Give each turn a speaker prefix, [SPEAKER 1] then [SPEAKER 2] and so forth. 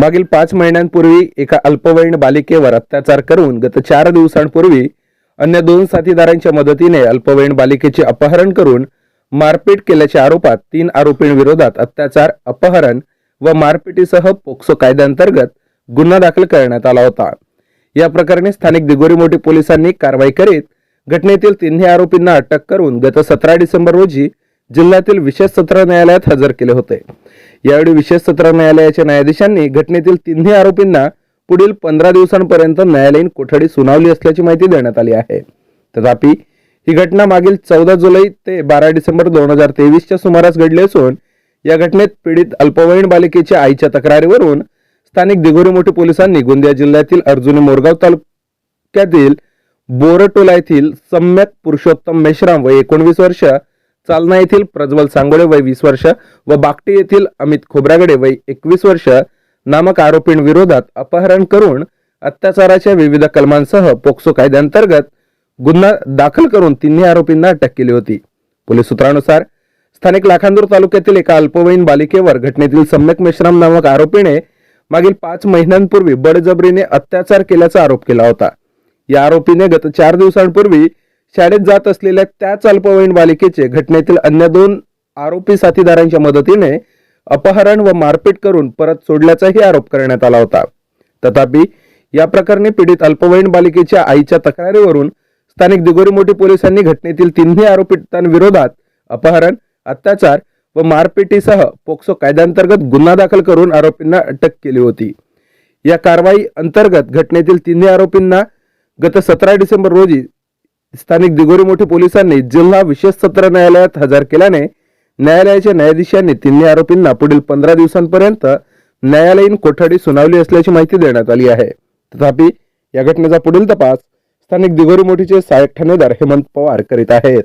[SPEAKER 1] मागील पाच महिन्यांपूर्वी एका अल्पवयीन बालिकेवर अत्याचार करून गत चार दिवसांपूर्वी अन्य दोन साथीदारांच्या मदतीने अल्पवयीन बालिकेचे अपहरण करून मारपीट केल्याच्या आरोपात तीन आरोपींविरोधात अत्याचार अपहरण व मारपिटीसह पोक्सो कायद्याअंतर्गत गुन्हा दाखल करण्यात आला होता. या प्रकरणी स्थानिक दिगोरी मोठी पोलिसांनी कारवाई करीत घटनेतील तिन्ही आरोपींना अटक करून गत सतरा डिसेंबर रोजी जिल्ह्यातील विशेष सत्र न्यायालयात हजर केले होते. यावेळी विशेष सत्र न्यायालयाच्या न्यायाधीशांनी घटनेतील तिन्ही आरोपींना पुढील पंधरा दिवसांपर्यंत न्यायालयीन कोठडी सुनावली असल्याची माहिती देण्यात आली आहे. तथापि ही घटना मागील चौदा जुलै ते बारा डिसेंबर दोन हजार तेवीसच्या सुमारास घडली असून या घटनेत पीडित अल्पवयीन बालिकेच्या आईच्या तक्रारीवरून स्थानिक दिघोरी मोठी पोलिसांनी गोंदिया जिल्ह्यातील अर्जुनी मोरगाव तालुक्यातील बोरटोला येथील सम्यक पुरुषोत्तम मेश्राम व एकोणवीस वर्ष चालना येथील प्रज्वल सांगोळे वय वीस वर्ष व बागटी येथील अमित खोब्रागडे वय एकवीस वर्ष नामक आरोपींविरोधात अपहरण करून अत्याचाराच्या विविध कलमांसह पोक्सो कायद्याअंतर्गत गुन्हा दाखल करून तिन्ही आरोपींना अटक केली होती. पोलीस सूत्रानुसार स्थानिक लाखांदूर तालुक्यातील एका अल्पवयीन बालिकेवर घटनेतील सम्यक मेश्राम नामक आरोपीने मागील पाच महिन्यांपूर्वी बडजबरीने अत्याचार केल्याचा आरोप केला होता. या आरोपीने गत चार दिवसांपूर्वी शाळेत जात असलेल्या त्याच अल्पवयीन बालिकेचे घटनेतील अन्य दोन आरोपी साथीदारांच्या मदतीने अपहरण व मारपीट करून परत सोडल्याचाही आरोप करण्यात आला होता. तथापि या प्रकरणी पीडित अल्पवयीन बालिकेच्या आईच्या तक्रारीवरून स्थानिक दिगोरी मोठी पोलिसांनी घटनेतील तिन्ही आरोपितांविरोधात अपहरण अत्याचार व मारपिटीसह पोक्सो कायद्यांतर्गत गुन्हा दाखल करून आरोपींना अटक केली होती. या कारवाई अंतर्गत घटनेतील तिन्ही आरोपींना गत सतरा डिसेंबर रोजी स्थानिक दिगोरी मोठे पोलिसांनी जिल्हा विशेष सत्र न्यायालयात हजर केल्याने न्यायालयाच्या न्यायाधीशांनी तिन्ही आरोपींना पुढील पंधरा दिवसांपर्यंत न्यायालयीन कोठडी सुनावली असल्याची माहिती देण्यात आली आहे. तथापि या घटनेचा पुढील तपास स्थानिक दिगोरी मोठीचे सहाय्यक ठाणेदार हेमंत पवार करीत आहेत.